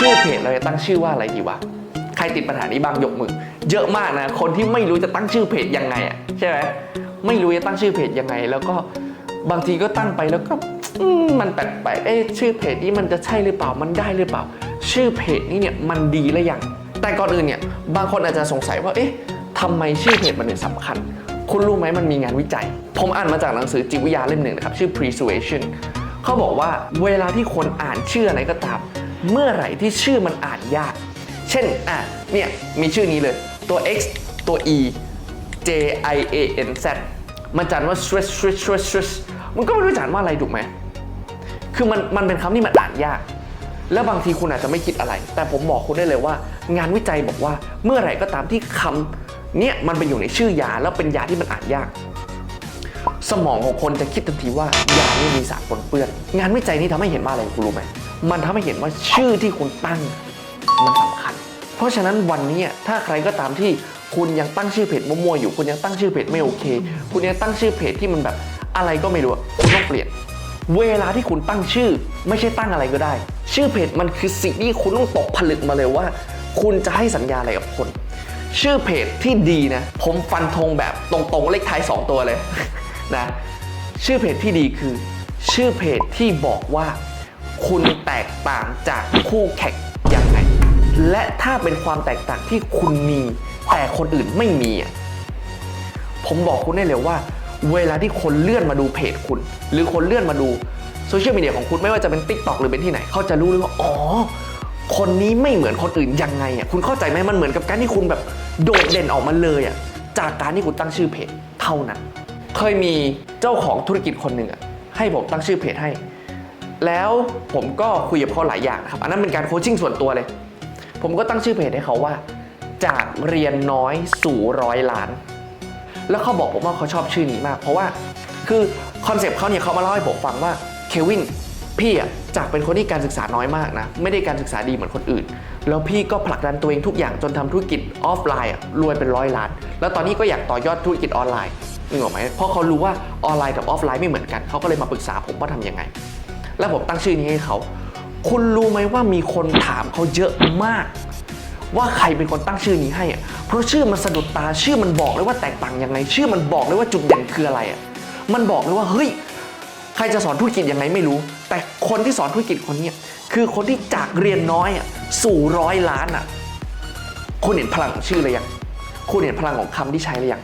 ชื่อเพจเราจะตั้งชื่อว่าอะไรดีวะใครติดปัญหานี้บ้างยกมือ เยอะมากนะ คนที่ไม่รู้จะตั้งชื่อเพจยังไงอะใช่ไหมไม่รู้จะตั้งชื่อเพจยังไง แล้วก็บางทีก็ตั้งไปแล้วก็มมันแปลกๆเอ๊ะชื่อเพจนี้มันจะใช่หรือเปล่ามันได้หรือเปล่า ชื่อเพจนี้เนี่ยมันดีหรือยังแต่ก่อนอื่นเนี่ยบางคนอาจจะสงสัยว่าเอ๊ะทำไมชื่อเพจมันถึงสำคัญ คุณรู้ไหมมันมีงานวิจัย ผมอ่านมาจากหนังสือจิตวิทยาเล่มหนึ่งนะครับ ชื่อ persuasion เขาบอกว่าเวลาที่คนอ่านชื่ออะไรก็ตาม เมื่อไหร่ที่ชื่อมันอ่านยาก เช่นอะเนี่ยมีชื่อนี้เลยตัว x ตัว e j i a n z มันจันว่า stress stress stress stress มันก็ไม่รู้จันว่าอะไรถูกไหม คือมันมันเป็นคำที่มันอ่านยาก แล้วบางทีคุณอาจจะไม่คิดอะไร แต่ผมบอกคุณได้เลยว่า งานวิจัยบอกว่าเมื่อไหร่ก็ตามที่คำเนี่ยมันไปอยู่ในชื่อยาแล้วเป็นยาที่มันอ่านยาก สมองของคนจะคิดทันทีว่ายานี่มีสารปนเปื้อน งานวิจัยนี้ทำให้เห็นว่าอะไรคุณรู้ไหม มันทำให้เห็นว่าชื่อที่คุณตั้งมันสำคัญ เพราะฉะนั้นวันนี้ถ้าใครก็ตามที่คุณยังตั้งชื่อเพจมั่วๆอยู่ คุณยังตั้งชื่อเพจไม่โอเค คุณยังตั้งชื่อเพจที่มันแบบอะไรก็ไม่รู้คุณต้องเปลี่ยน เวลาที่คุณตั้งชื่อ ไม่ใช่ตั้งอะไรก็ได้ ชื่อเพจมันคือสิ่งที่คุณต้องตกผลึกมาเลยว่า คุณจะให้สัญญาอะไรกับคนชื่อเพจที่ดีนะ ผมฟันธงแบบตรงๆเลขท้าย 2 ตัวเลยนะ ชื่อเพจที่ดีคือ ชื่อเพจที่บอกว่า คุณแตกต่างจากคู่แข่งยังไง และถ้าเป็นความแตกต่างที่คุณมี แต่คนอื่นไม่มีอะผมบอกคุณได้เลยว่า เวลาที่คนเลื่อนมาดูเพจคุณ หรือคนเลื่อนมาดูโซเชียลมีเดียของคุณไม่ว่าจะเป็น Tik t o อกหรือเป็นที่ไหน เขาจะรู้เลยว่า อ๋อ คนนี้ไม่เหมือนคนอื่นยังไงอะคุณเข้าใจไหมมันเหมือนกับการที่คุณแบบโดดเด่นออกมาเลยอะจากการที่คุณตั้งชื่อเพจเท่านั้น เคยมีเจ้าของธุรกิจคนหนึ่งอะให้ผมตั้งชื่อเพจให้ แล้วผมก็คุยกับเขาหลายอย่างครับอันนั้นเป็นการโคชชิ่งส่วนตัวเลย ผมก็ตั้งชื่อเพจให้เขาว่า จากเรียนน้อยสู่ร้อยล้าน แล้วเขาบอกผมว่าเขาชอบชื่อนี้มาก เพราะว่าคือคอนเซปต์เขาเนี่ยเขามาเล่าให้ผมฟังว่าเควินพี่อะจากเป็นคนที่การศึกษาน้อยมากนะ ไม่ได้การศึกษาดีเหมือนคนอื่น แล้วพี่ก็ผลักดันตัวเองทุกอย่างจนทำธุรกิจออฟไลน์รวยเป็นร้อยล้าน แล้วตอนนี้ก็อยากต่อยอดธุรกิจออนไลน์นึกออกไหมเพราะเขารู้ว่าออนไลน์กับออฟไลน์ไม่เหมือนกันเขาก็เลยมาปรึกษาผมว่าทำยังไง แล้วผมตั้งชื่อนี้ให้เขา คุณรู้ไหมว่ามีคนถามเขาเยอะมาก ว่าใครเป็นคนตั้งชื่อนี้ให้อะเพราะชื่อมันสะดุดตาชื่อมันบอกเลยว่าแตกต่างยังไง ชื่อมันบอกเลยว่าจุดเด่นคืออะไรอะมันบอกเลยว่าเฮ้ยใครจะสอนธุรกิจยังไงไม่รู้ แต่คนที่สอนธุรกิจคนเนี้ยคือคนที่จากเรียนน้อยอะสู่ร้อยล้านอะคุณเห็นพลังของชื่อเลยยังคุณเห็นพลังของคำที่ใช้เลยยัง